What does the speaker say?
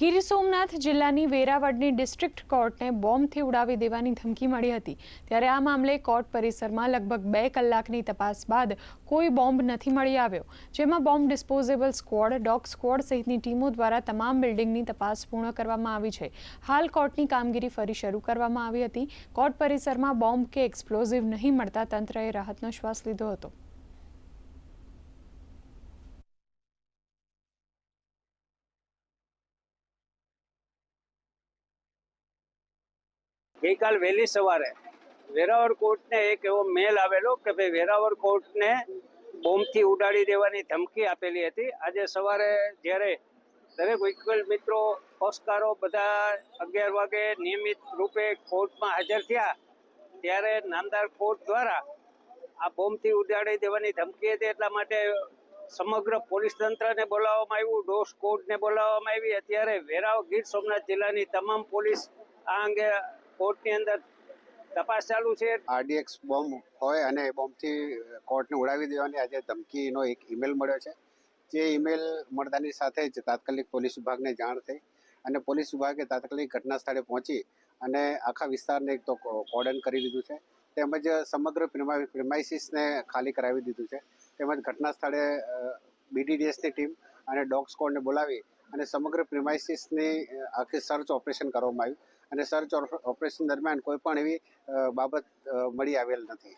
ગીર સોમનાથ જિલ્લાની વેરાવળની ડિસ્ટ્રિક્ટ કોર્ટને બોમ્બથી ઉડાવી દેવાની ધમકી મળી હતી. ત્યારે આ મામલે કોર્ટ પરિસરમાં લગભગ બે કલાકની તપાસ બાદ કોઈ બોમ્બ નથી મળી આવ્યો, જેમાં bomb disposable squad, dog squad સહિતની ટીમો દ્વારા તમામ બિલ્ડિંગની તપાસ પૂર્ણ કરવામાં આવી છે. હાલ કોર્ટની કામગીરી ફરી શરૂ કરવામાં આવી હતી. કોર્ટ પરિસરમાં બોમ્બ કે એક્સપ્લોઝિવ નહીં મળતા તંત્રએ રાહતનો શ્વાસ લીધો હતો. ગઈકાલ વહેલી સવારે વેરાવળ કોર્ટને એક એવો મેલ આવેલો કે ભાઈ વેરાવળ કોર્ટને બોમ્બથી ઉડાડી દેવાની ધમકી આપેલી હતી. આજે સવારે જ્યારે દરેક વિકલ મિત્રો પક્ષકારો બધા અગિયાર વાગે નિયમિત રૂપે કોર્ટમાં હાજર થયા, ત્યારે નામદાર કોર્ટ દ્વારા આ બોમ્બથી ઉડાડી દેવાની ધમકી હતી. એટલા માટે સમગ્ર પોલીસ તંત્રને બોલાવવામાં આવ્યું, ડોસ કોર્ટને બોલાવવામાં આવી. અત્યારે વેરાવ ગીર સોમનાથ જિલ્લાની તમામ પોલીસ આ અંગે કોર્ટની અંદર તપાસ ચાલુ છે. આરડીએક્સ બોમ્બ હોય અને એ બોમ્બથી કોર્ટને ઉડાવી દેવાની આજે ધમકીનો એક ઈમેલ મળ્યો છે. જે ઈમેલ મળતાની સાથે જ તાત્કાલિક પોલીસ વિભાગને જાણ થઈ અને પોલીસ વિભાગે તાત્કાલિક ઘટના સ્થળે પહોંચી અને આખા વિસ્તારને એક તો કોર્ડન કરી દીધું છે. તેમજ સમગ્ર પ્રિમાઇસીસને ખાલી કરાવી દીધું છે. તેમજ ઘટના સ્થળે બીડીડીએસની ટીમ અને ડોગ સ્કોડને બોલાવી અને સમગ્ર પ્રિમાઇસીસની આખી સર્ચ ઓપરેશન કરવામાં આવ્યું. અને સર્ચ ઓપરેશન દરમિયાન કોઈ પણ એવી બાબત મળી આવેલ નથી.